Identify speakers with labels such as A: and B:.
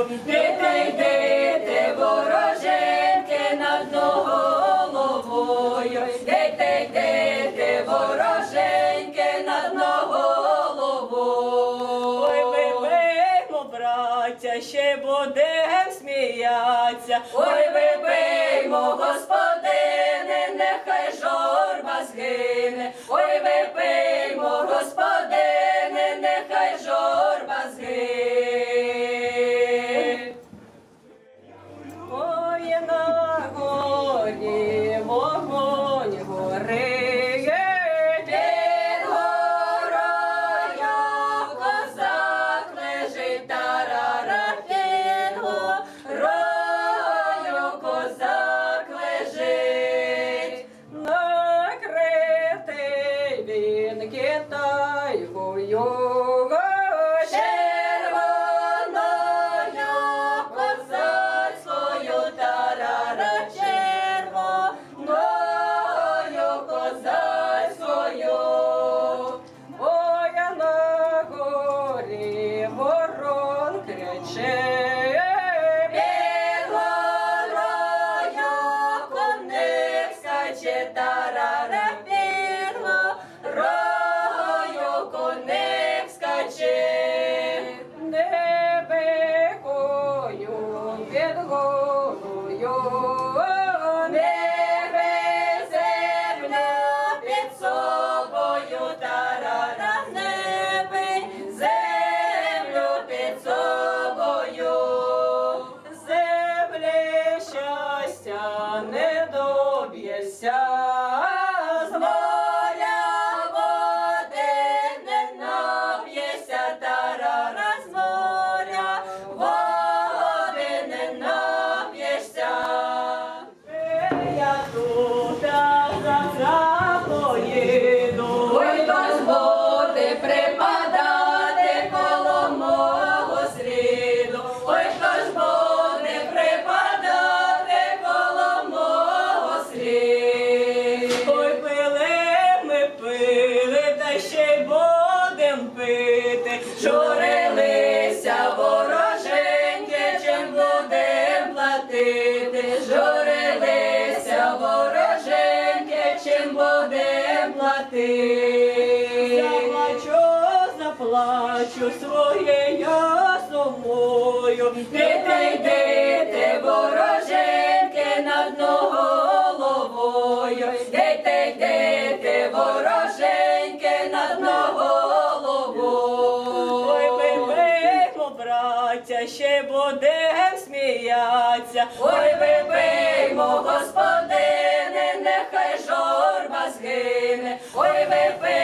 A: що Дите
B: йдете, вороженьки над одного головою, Дите йдете, вороженьки над головою.
A: Ой, ми бимо, браття, ще будем сміятися,
B: ой, випиймо,
A: господи. よー。об'єся. жити,
B: журилися, вороженьке, чим будем плати.
A: Заплачу, заплачу своєю сумою,
B: ти ти
A: йди, ти вороженьке, ще будем сміяться.
B: Ой, випиймо, господине, нехай жорба згине. Ой, випиймо.